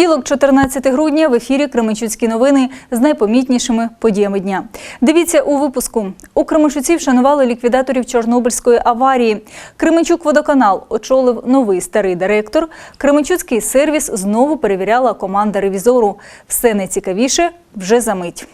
Понеділок, 14 грудня, в ефірі Кременчуцькі новини з найпомітнішими подіями дня. Дивіться у випуску. У Кременчуці вшанували ліквідаторів Чорнобильської аварії. Кременчук водоканал очолив новий старий директор. Кременчуцький сервіс знову перевіряла команда ревізору. Все найцікавіше вже за мить.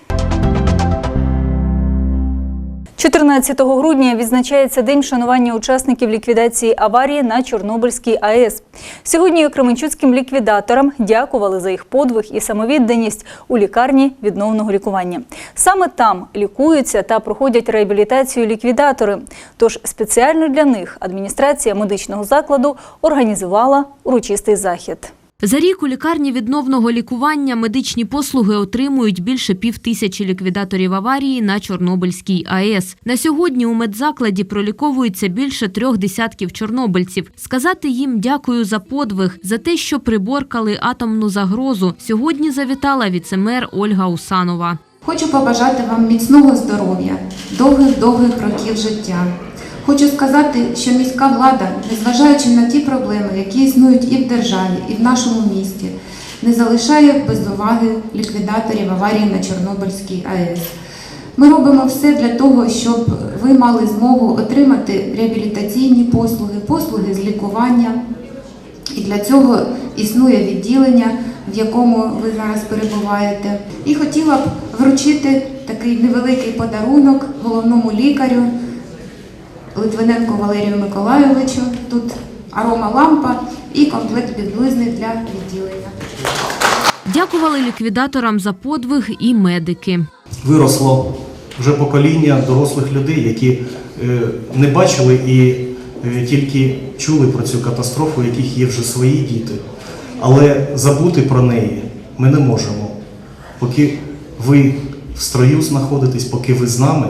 14 грудня відзначається день вшанування учасників ліквідації аварії на Чорнобильській АЕС. Сьогодні кременчуцьким ліквідаторам дякували за їх подвиг і самовідданість у лікарні відновного лікування. Саме там лікуються та проходять реабілітацію ліквідатори. Тож спеціально для них адміністрація медичного закладу організувала урочистий захід. За рік у лікарні відновного лікування медичні послуги отримують більше пів тисячі ліквідаторів аварії на Чорнобильській АЕС. На сьогодні у медзакладі проліковується більше трьох десятків чорнобильців. Сказати їм дякую за подвиг, за те, що приборкали атомну загрозу. Сьогодні завітала віцемер Ольга Усанова. Хочу побажати вам міцного здоров'я, довгих-довгих років життя. Хочу сказати, що міська влада, незважаючи на ті проблеми, які існують і в державі, і в нашому місті, не залишає без уваги ліквідаторів аварії на Чорнобильській АЕС. Ми робимо все для того, щоб ви мали змогу отримати реабілітаційні послуги, послуги з лікування. І для цього існує відділення, в якому ви зараз перебуваєте. І хотіла б вручити такий невеликий подарунок головному лікарю Литвиненко Валерію Миколайовичу. Тут арома лампа і комплект підблизний для відділення. Дякували ліквідаторам за подвиг і медики. виросло вже покоління дорослих людей, які е, не бачили і е, тільки чули про цю катастрофу, у яких є вже свої діти. Але забути про неї ми не можемо. Поки ви в строю знаходитесь, поки ви з нами,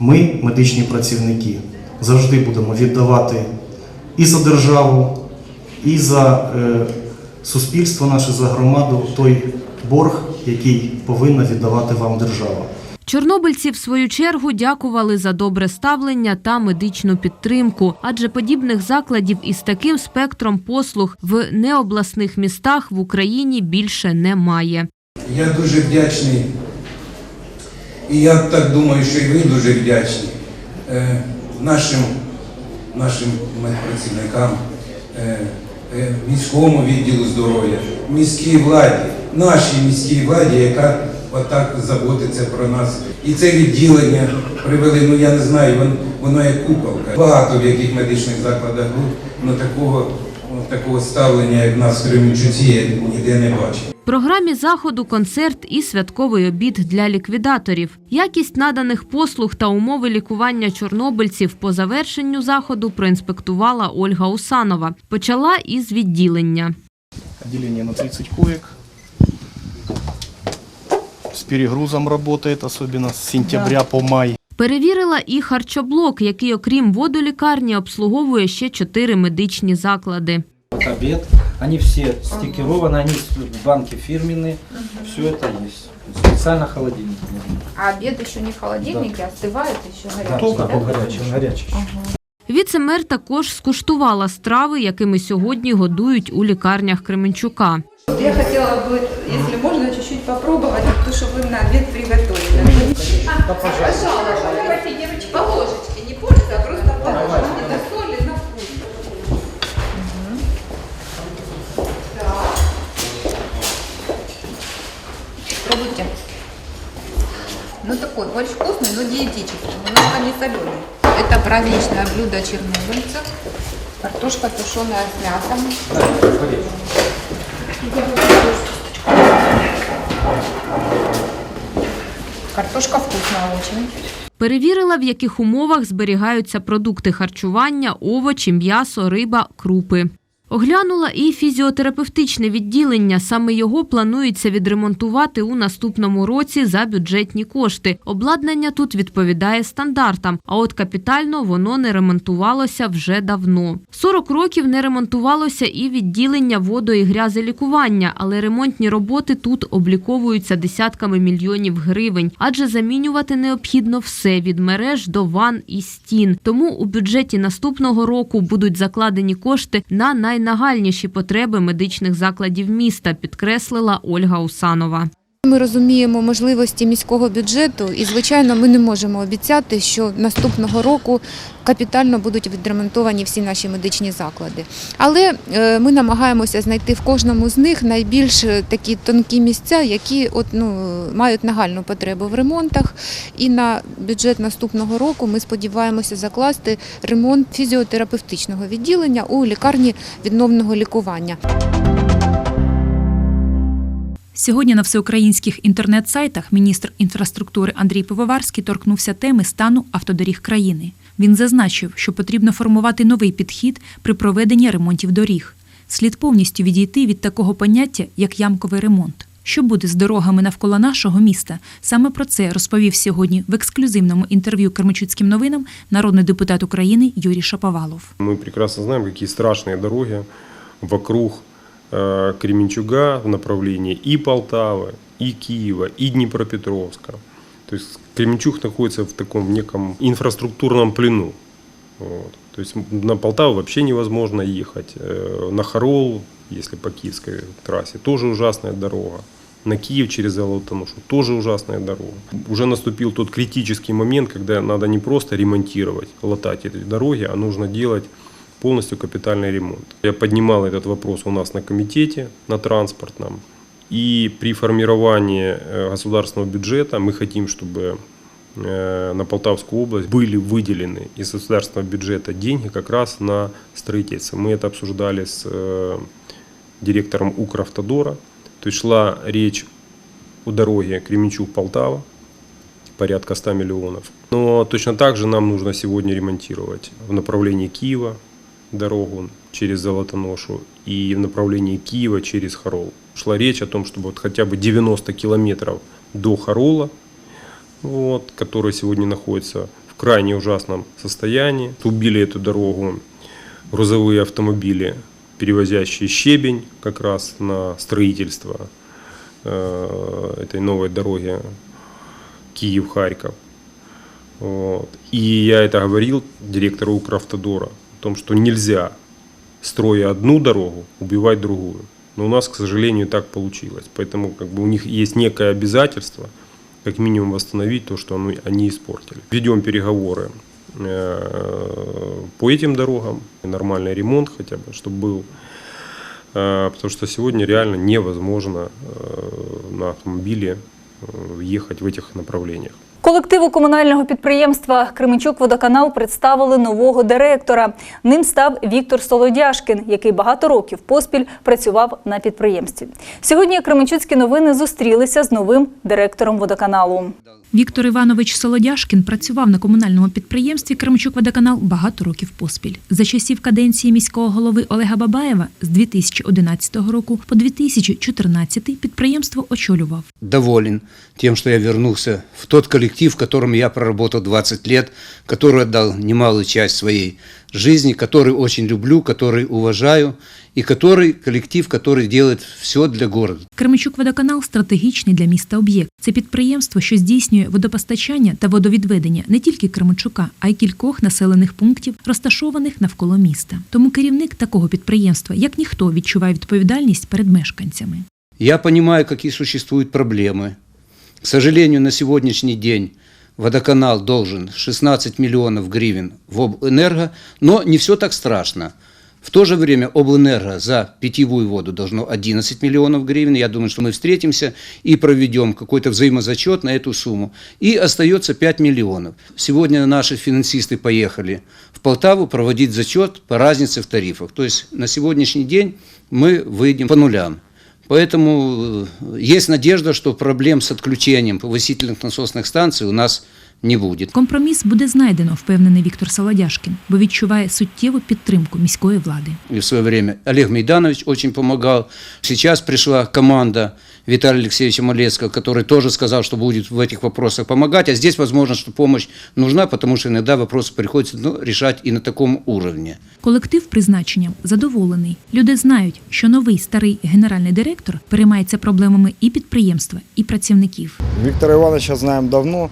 ми, медичні працівники, завжди будемо віддавати і за державу, і за е, суспільство наше, за громаду той борг, який повинна віддавати вам держава. Чорнобильці, в свою чергу, дякували за добре ставлення та медичну підтримку, адже подібних закладів із таким спектром послуг в необласних містах в Україні більше немає. Я дуже вдячний, і я так думаю, що і ви дуже вдячні е, нашим, нашим медпрацівникам, е, е, міському відділу здоров'я, міській владі, нашій міській владі, яка отак заботиться про нас. І це відділення привели, ну я не знаю, воно, воно як куколка. Багато в яких медичних закладах ну такого, ну, такого ставлення, як нас в Кременчуці, я ніде не бачив. В програмі заходу концерт і святковий обід для ліквідаторів. Якість наданих послуг та умови лікування чорнобильців по завершенню заходу проінспектувала Ольга Усанова. Почала із відділення. Отделение на 30 коек. С перегрузом работает, особенно с сентября по май. Перевірила і харчоблок, який, окрім водолікарні, обслуговує ще чотири медичні заклади. Вот обед. Они все стикированы, они в банке фирменные. Все это есть. Специально холодильник нужен. А обід ще не в холодильнику, остиває ще Да, гарячий. да, горячий, он горячий. Віцемер також скуштувала страви, якими сьогодні годують у лікарнях Кременчука. Я хотела бы, если можно, чуть-чуть попробовать то, что вы на обед приготовили. А, пожалуйста. Давайте, девочки, по ложечке, не пользуйся, а просто по ложечке. На соль и на вкус. Пробуйте. Ну такой, очень вкусный, но диетический, немножко не соленый. Это праздничное блюдо чернобыльцев. Картошка тушеная с мясом. Картошка вкусна дуже. Перевірила, в яких умовах зберігаються продукти харчування, овочі, м'ясо, риба, крупи. Оглянула і фізіотерапевтичне відділення. Саме його планується відремонтувати у наступному році за бюджетні кошти. Обладнання тут відповідає стандартам, а от капітально воно не ремонтувалося вже давно. 40 років не ремонтувалося і відділення водо- і грязелікування, але ремонтні роботи тут обліковуються десятками мільйонів гривень, адже замінювати необхідно все від мереж до ван і стін. Тому у бюджеті наступного року будуть закладені кошти на най найнагальніші потреби медичних закладів міста, підкреслила Ольга Усанова. Ми розуміємо можливості міського бюджету і, звичайно, ми не можемо обіцяти, що наступного року капітально будуть відремонтовані всі наші медичні заклади. Але е, ми намагаємося знайти в кожному з них найбільш е, такі тонкі місця, які от, ну, мають нагальну потребу в ремонтах. І на бюджет наступного року ми сподіваємося закласти ремонт фізіотерапевтичного відділення у лікарні відновного лікування. Сьогодні на всеукраїнських інтернет-сайтах міністр інфраструктури Андрій Пивоварський торкнувся теми стану автодоріг країни. Він зазначив, що потрібно формувати новий підхід при проведенні ремонтів доріг. Слід повністю відійти від такого поняття, як ямковий ремонт. Що буде з дорогами навколо нашого міста? Саме про це розповів сьогодні в ексклюзивному інтерв'ю Кермачуцьким новинам народний депутат України Юрій Шаповалов. Мы прекрасно знаем, какие страшные дороги вокруг э, Кременчуга в направлении и Полтавы, и Киева, и Днепропетровска. То есть Кременчуг находится в таком неком инфраструктурном плену. Вот. То есть на Полтаву вообще невозможно ехать. Э, На Харол, если по киевской трассе, тоже ужасная дорога. На Киев через Золотоношу тоже ужасная дорога. Уже наступил тот критический момент, когда надо не просто ремонтировать, латать эти дороги, а нужно делать полностью капитальный ремонт. Я поднимал этот вопрос у нас на комитете, на транспортном. И при формировании э, государственного бюджета мы хотим, чтобы э, на Полтавскую область были выделены из государственного бюджета деньги как раз на строительство. Мы это обсуждали с э, директором Укравтодора. То есть шла речь о дороге Кременчуг-Полтава, порядка 100 миллионов. Но точно так же нам нужно сегодня ремонтировать в направлении Киева дорогу через Золотоношу и в направлении Киева через Харол. Шла речь о том, чтобы вот хотя бы 90 километров до Харола, вот, который сегодня находится в крайне ужасном состоянии. Убили эту дорогу грузовые автомобили, перевозящие щебень как раз на строительство э, этой новой дороги Киев-Харьков. Вот. И я это говорил директору Укравтодора о том, что нельзя, строя одну дорогу, убивать другую. Но у нас, к сожалению, так получилось. Поэтому как бы, у них есть некое обязательство, как минимум восстановить то, что они, испортили. Ведем переговоры э, по этим дорогам, нормальный ремонт хотя бы, чтобы был. Э, Потому что сегодня реально невозможно э, на автомобиле ехать в этих направлениях. Колективу комунального підприємства Кременчук Водоканал представили нового директора. Ним став Віктор Солодяшкін, який багато років поспіль працював на підприємстві. Сьогодні Кременчуцькі новини зустрілися з новим директором водоканалу. Віктор Іванович Солодяшкін працював на комунальному підприємстві Кремчук-Водоканал багато років поспіль. За часів каденції міського голови Олега Бабаєва з 2011 року по 2014 підприємство очолював. доволен тем, что я вернулся в тот коллектив, в котором я проработал 20 лет, который отдал немалую часть своей жизни, который очень люблю, который уважаю, и который коллектив, который делает все для города. Кременчук-Водоканал стратегічний для міста об'єкт. Це підприємство, що здійснює водопостачання та водовідведення не тільки Кременчука, а й кількох населених пунктів, розташованих навколо міста. Тому керівник такого підприємства, як ніхто, відчуває відповідальність перед мешканцями. Я понимаю, какие существуют проблемы. К сожалению, на сегодняшний день водоканал должен 16 миллионов гривен в обэнерго, но не все так страшно. В то же время облэнерго за питьевую воду должно 11 миллионов гривен. Я думаю, что мы встретимся и проведем какой-то взаимозачет на эту сумму. И остается 5 миллионов. Сегодня наши финансисты поехали в Полтаву проводить зачет по разнице в тарифах. То есть на сегодняшний день мы выйдем по нулям. Поэтому э, есть надежда, что проблем с отключением повысительных насосных станций у нас не будет. Компроміс буде знайдено, впевнений Віктор Солодяшкін, бо відчуває суттєву підтримку міської влади. И в свое время Олег Мейданович очень помогал. Сейчас пришла команда Виталия Алексеевича Малецкого, который тоже сказал, что будет в этих вопросах помогать. А здесь, возможно, что помощь нужна, потому что иногда вопросы приходится ну, решать и на таком уровне. Колектив призначенням задоволений. Люди знають, що новий старий генеральний директор переймається проблемами і підприємства, і працівників. Виктора Ивановича знаем давно.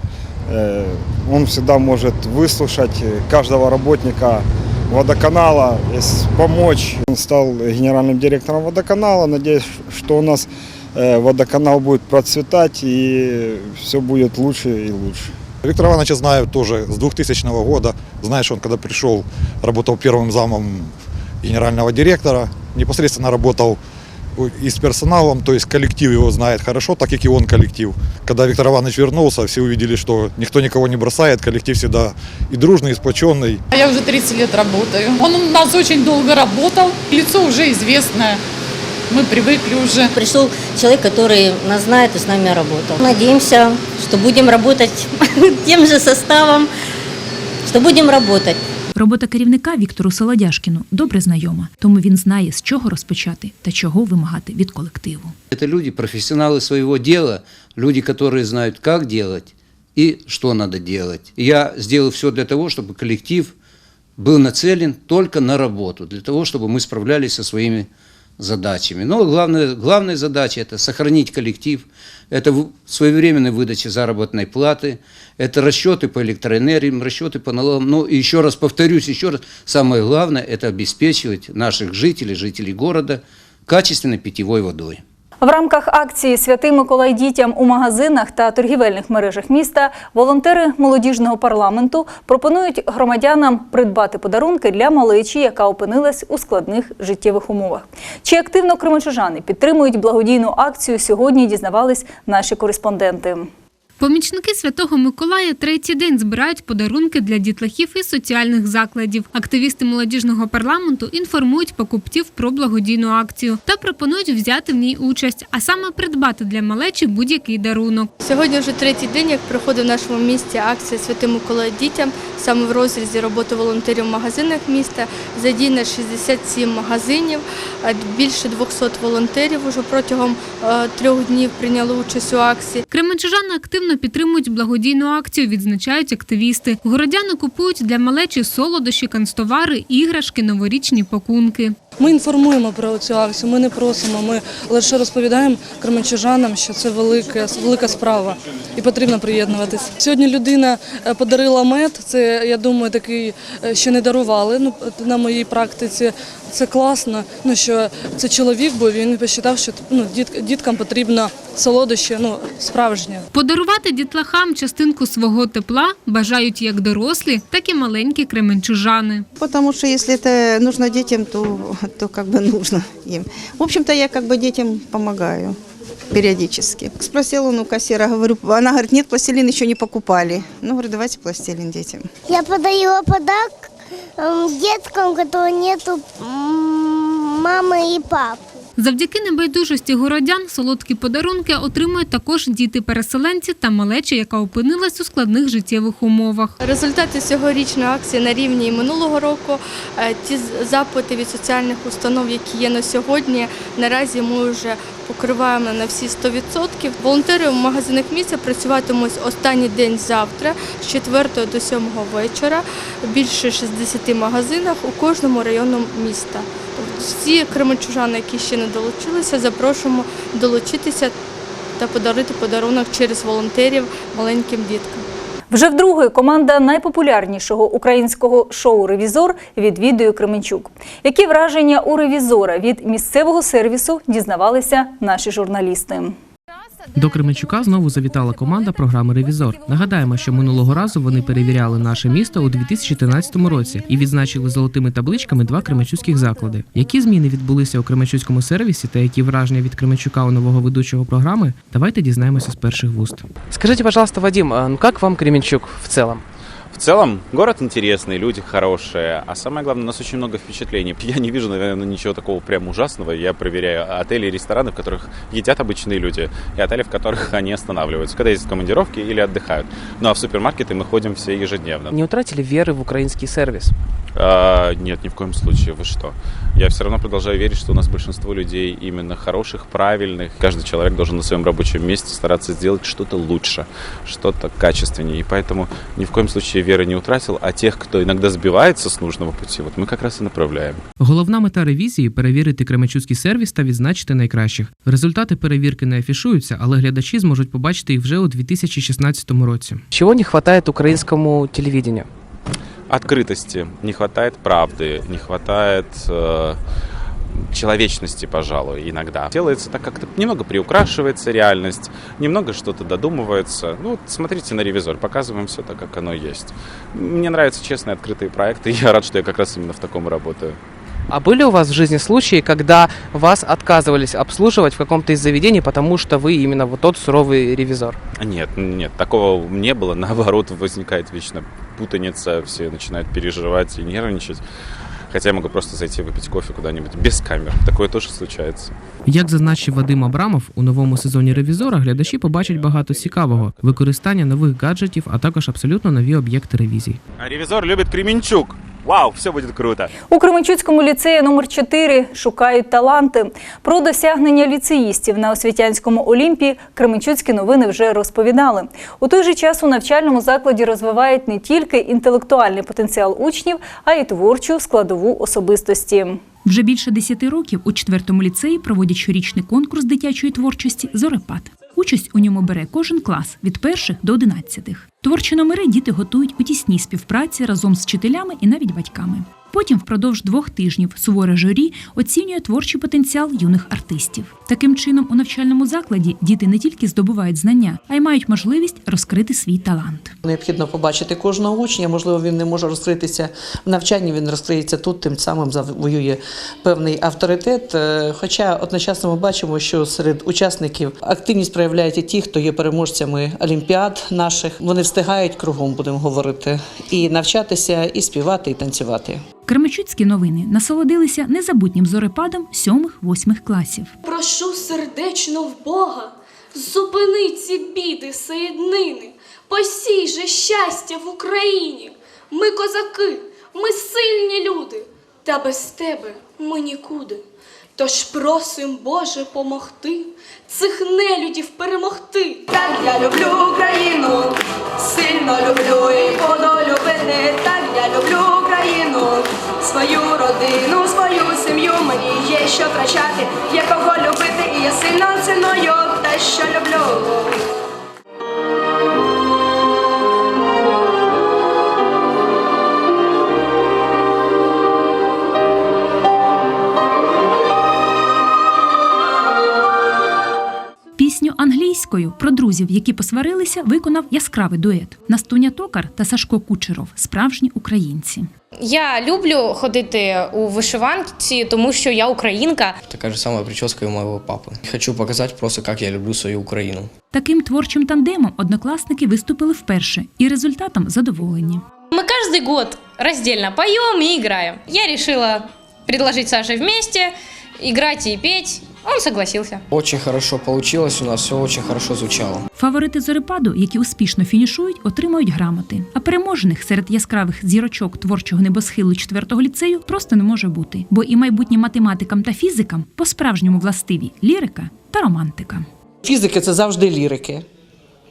Э, Он всегда может выслушать каждого работника, водоканала, если помочь. Он стал генеральным директором водоканала. Надеюсь, что у нас э, водоканал будет процветать и все будет лучше и лучше. Виктора Ивановича знаю тоже с 2000 года. Знаешь, он когда пришел, работал первым замом генерального директора, непосредственно работал и с персоналом, то есть коллектив его знает хорошо, так как и он коллектив. Когда Виктор Иванович вернулся, все увидели, что никто никого не бросает, коллектив всегда и дружный, и сплоченный. Я уже 30 лет работаю. Он у нас очень долго работал, лицо уже известное. Мы привыкли уже. Пришел человек, который нас знает и с нами работал. Надеемся, что будем работать тем же составом, что будем работать. Робота керівника Віктору Солодяшкіну добре знайома, тому він знає, з чого розпочати та чого вимагати від колективу. Это люди, профессионалы своего дела, люди, которые знают, как делать и что надо делать. И Я сделал все для того, чтобы коллектив был нацелен только на работу, для того, чтобы мы справлялись со своими задачами. Но главная, главная задача – это сохранить коллектив, это в- своевременная выдача заработной платы, это расчеты по электроэнергии, расчеты по налогам. Ну, и еще раз повторюсь, еще раз, самое главное – это обеспечивать наших жителей, жителей города качественной питьевой водой. В рамках акції Святий Миколай дітям у магазинах та торгівельних мережах міста волонтери молодіжного парламенту пропонують громадянам придбати подарунки для малечі, яка опинилась у складних життєвих умовах. Чи активно кременчужани підтримують благодійну акцію? Сьогодні дізнавались наші кореспонденти. Помічники Святого Миколая третій день збирають подарунки для дітлахів із соціальних закладів. Активісти молодіжного парламенту інформують покупців про благодійну акцію та пропонують взяти в ній участь, а саме придбати для малечі будь-який дарунок. Сьогодні вже третій день, як проходить в нашому місті акція Святий Миколай дітям, саме в розрізі роботи волонтерів в магазинах міста. Задіяно 67 магазинів, більше 200 волонтерів уже протягом е, трьох днів прийняли участь у акції. Кременчужани активно підтримують благодійну акцію, відзначають активісти. Городяни купують для малечі солодощі, канцтовари, іграшки, новорічні пакунки. Ми інформуємо про цю акцію, ми не просимо, ми лише розповідаємо кременчужанам, що це велика, велика справа і потрібно приєднуватись. Сьогодні людина е, подарила мед, це, я думаю, такий е, ще не дарували ну, на моїй практиці Це класно, ну, що це чоловік, бо він посчитав, що ну, діт, діткам потрібно солодощі, ну, справжнє. Подарувати дітлахам частинку свого тепла бажають як дорослі, так і маленькі кременчужани. Потому что если это нужно детям, то, то как бы нужно им. В общем-то, я как бы детям помогаю периодически. Спросила он у кассира, говорю, она говорит, нет, пластилин еще не покупали. Ну, говорю, давайте пластилин детям. Я подарила подарок эм, деткам, у которых нету м, мамы и папы. Завдяки небайдужості городян солодкі подарунки отримують також діти-переселенці та малеча, яка опинилась у складних життєвих умовах. Результати цьогорічної акції на рівні минулого року. Е, Ті запити від соціальних установ, які є на сьогодні, наразі ми вже покриваємо на всі 100%. Волонтери в магазинах місця працюватимуть останній день завтра з 4 до 7 вечора. Більше 60 магазинах у кожному району міста. Всі кременчужани, які ще не долучилися, запрошуємо долучитися та подарити подарунок через волонтерів маленьким діткам. Вже вдруге команда найпопулярнішого українського шоу Ревізор відвідує Кременчук. Які враження у ревізора від місцевого сервісу дізнавалися наші журналісти. До Кременчука знову завітала команда програми Ревізор. Нагадаємо, що минулого разу вони перевіряли наше місто у 2013 році і відзначили золотими табличками два кременчуцьких заклади. Які зміни відбулися у Кременчуцькому сервісі та які враження від Кременчука у нового ведучого програми? Давайте дізнаємося з перших вуст. Скажіть, пожалуйста, Вадим, ну як вам Кременчук в цілому? В целом, город интересный, люди хорошие, а самое главное, у нас очень много впечатлений. Я не вижу, наверное, ничего такого прям ужасного. Я проверяю отели и рестораны, в которых едят обычные люди, и отели, в которых они останавливаются, когда ездят в командировки или отдыхают. Ну а в супермаркеты мы ходим все ежедневно. Не утратили веры в український сервіс? А, нет, ни в коем случае, вы что? Я все равно продолжаю верить, что у нас большинство людей именно хороших, правильных. Каждый человек должен на своем рабочем месте стараться сделать что-то лучше, что-то качественнее. И поэтому ни в коем случае веры не утратил, а тех, кто иногда сбивается с нужного пути, вот мы как раз и направляем. Головна мета ревізії перевірити Кременчуцький сервіс та відзначити найкращих. Результати перевірки не афішуються, але глядачі зможуть побачити їх вже у 2016 році. Чего не хватает украинскому телевидению? открытости, не хватает правды, не хватает э, человечности, пожалуй, иногда. Делается так как-то немного приукрашивается реальность, немного что-то додумывается. Ну, вот смотрите на ревизор, показываем все так, как оно есть. Мне нравятся честные открытые проекты, я рад, что я как раз именно в таком работаю. А были у вас в жизни случаи, когда вас отказывались обслуживать в каком-то из заведений, потому что вы именно вот тот суровый ревизор? Нет, нет, такого не было. Наоборот, возникает вечно путаница, все начинают переживать и нервничать. Хотя я могу просто зайти выпить кофе куда-нибудь без камер. Такое тоже случается. Як зазначив Вадим Абрамов, у новому сезоні ревізора глядачі побачать багато цікавого, використання нових гаджетів, а також абсолютно нові об'єкти ревізій. А ревізор любить Кременчук. Вау, все будет круто. У Кременчуцькому ліцеї номер 4 шукають таланти. Про досягнення ліцеїстів на освітянському Олімпі Кременчуцькі новини вже розповідали. У той же час у навчальному закладі розвивають не тільки інтелектуальний потенціал учнів, а й творчу складову особистості. Вже більше 10 років у четвертому ліцеї проводять щорічний конкурс дитячої творчості Зорепад. Участь у ньому бере кожен клас від перших до одинадцятих. Творчі номери діти готують у тісній співпраці разом з вчителями і навіть батьками. Потім впродовж двох тижнів суворе журі оцінює творчий потенціал юних артистів. Таким чином, у навчальному закладі діти не тільки здобувають знання, а й мають можливість розкрити свій талант. Необхідно побачити кожного учня. Можливо, він не може розкритися в навчанні, він розкриється тут, тим самим завоює певний авторитет. Е, Хоча одночасно ми бачимо, що серед учасників активність проявляють і ті, хто є переможцями олімпіад наших. Вони встигають кругом, будемо говорити, і навчатися, і співати, і танцювати. Кременчуцькі новини насолодилися незабутнім зорепадом сьомих-восьмих класів. Прошу сердечно в Бога, зупини ці біди соєднини, посій же щастя в Україні. Ми козаки, ми сильні люди, та без тебе ми нікуди. Тож просим, Боже, помогти, цих нелюдів перемогти. Так я люблю Україну, сильно люблю і буду любити. Так я люблю Україну, свою родину, свою сім'ю. Мені є що втрачати, є кого любити, і я сильно ціною те, що люблю. англійською про друзів, які посварилися, виконав яскравий дует. Настуня Токар та Сашко Кучеров справжні українці. Я люблю ходити у вишиванці, тому що я українка. Такая же самая прическа и у моего папы. Хочу показать просто, как я люблю свою Украину. Таким творчим тандемом однокласники виступили вперше, і результатом задоволені. Мы каждый год раздельно поем и играем. Я решила предложить Саше вместе играть и петь. Он согласился. Очень хорошо получилось у нас, все очень хорошо звучало. Фаворити зорепаду, які успішно фінішують, отримають грамоти. А переможених серед яскравих зірочок творчого небосхилу 4-го ліцею просто не може бути, бо і майбутнім математикам та фізикам по-справжньому властиві лірика та романтика. Фізики це завжди лірики.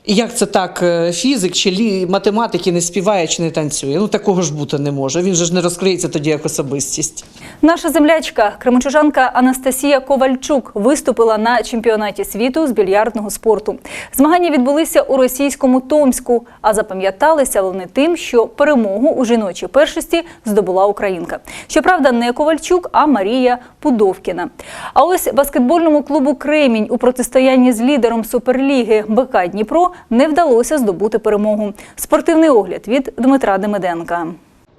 І як це так, е, фізик чи лі... математики не співає чи не танцює? Ну такого ж бути не може. Він же ж не розкриється тоді як особистість. Наша землячка, кременчужанка Анастасія Ковальчук, виступила на чемпіонаті світу з більярдного спорту. Змагання відбулися у російському Томську, а запам'яталися вони тим, що перемогу у жіночій першості здобула українка. Щоправда, не Ковальчук, а Марія Пудовкіна. А ось баскетбольному клубу Кремінь у протистоянні з лідером Суперліги БК Дніпро не вдалося здобути перемогу. Спортивний огляд від Дмитра Демиденка.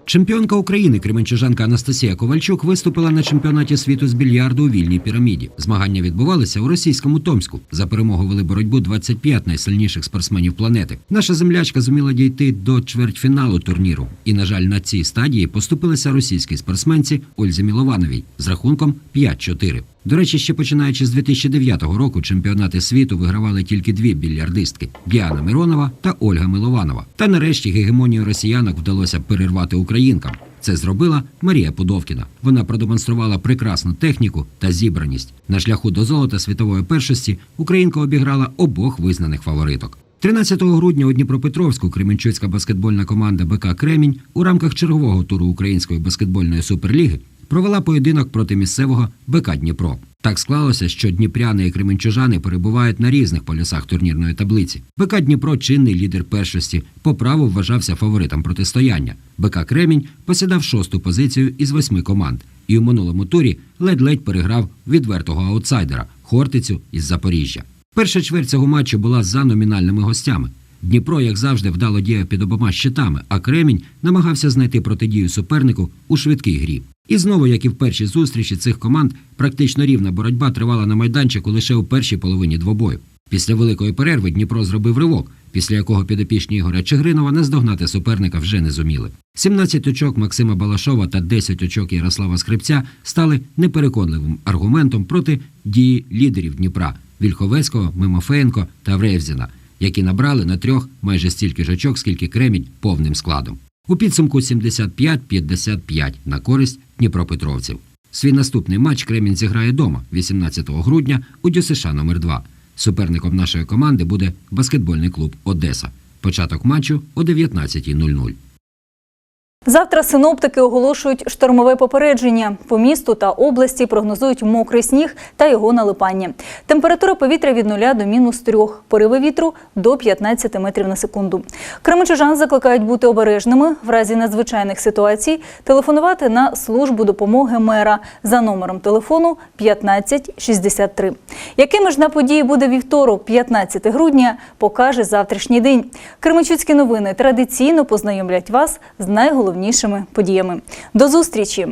Чемпіонка України кременчужанка Анастасія Ковальчук виступила на чемпіонаті світу з більярду у вільній піраміді. Змагання відбувалися у російському Томську. За перемогу вели боротьбу 25 найсильніших спортсменів планети. Наша землячка зуміла дійти до чвертьфіналу турніру. І, на жаль, на цій стадії поступилися російській спортсменці Ользі Міловановій з рахунком 5-4. До речі, ще починаючи з 2009 року чемпіонати світу вигравали тільки дві більярдистки Діана Миронова та Ольга Милованова. Та нарешті гегемонію росіянок вдалося перервати українкам. Це зробила Марія Пудовкіна. Вона продемонструвала прекрасну техніку та зібраність. На шляху до золота світової першості Українка обіграла обох визнаних фавориток. 13 грудня у Дніпропетровську Кременчуцька баскетбольна команда БК Кремінь у рамках чергового туру Української баскетбольної суперліги провела поєдинок проти місцевого БК Дніпро. Так склалося, що дніпряни і кременчужани перебувають на різних полюсах турнірної таблиці. БК Дніпро чинний лідер першості, по праву вважався фаворитом протистояння. БК Кремінь посідав шосту позицію із восьми команд і у минулому турі ледь-ледь переграв відвертого аутсайдера Хортицю із Запоріжжя. Перша чверть цього матчу була за номінальними гостями. Дніпро, як завжди, вдало діяв під обома щитами, а Кремінь намагався знайти протидію супернику у швидкій грі. І знову, як і в першій зустрічі цих команд, практично рівна боротьба тривала на майданчику лише у першій половині двобою. Після великої перерви Дніпро зробив ривок, після якого підопічні Ігоря Чигринова наздогнати суперника вже не зуміли. 17 очок Максима Балашова та 10 очок Ярослава Скрипця стали непереконливим аргументом проти дії лідерів Дніпра Вільховецького, Мимофеєнко та Вревзіна, які набрали на трьох майже стільки ж очок, скільки Кремінь повним складом. У підсумку 75-55 на користь дніпропетровців. Свій наступний матч Кремінь зіграє дома 18 грудня у ДЮСШ номер 2 Суперником нашої команди буде баскетбольний клуб Одеса. Початок матчу о 19.00. Завтра синоптики оголошують штормове попередження. По місту та області прогнозують мокрий сніг та його налипання. Температура повітря від 0 до мінус 3, пориви вітру до 15 метрів на секунду. Кременчужан закликають бути обережними в разі надзвичайних ситуацій, телефонувати на службу допомоги мера за номером телефону 1563. Якими ж на події буде вівторок, 15 грудня, покаже завтрашній день. Кременчуцькі новини традиційно познайомлять вас з найголовнішими подіями. До зустрічі!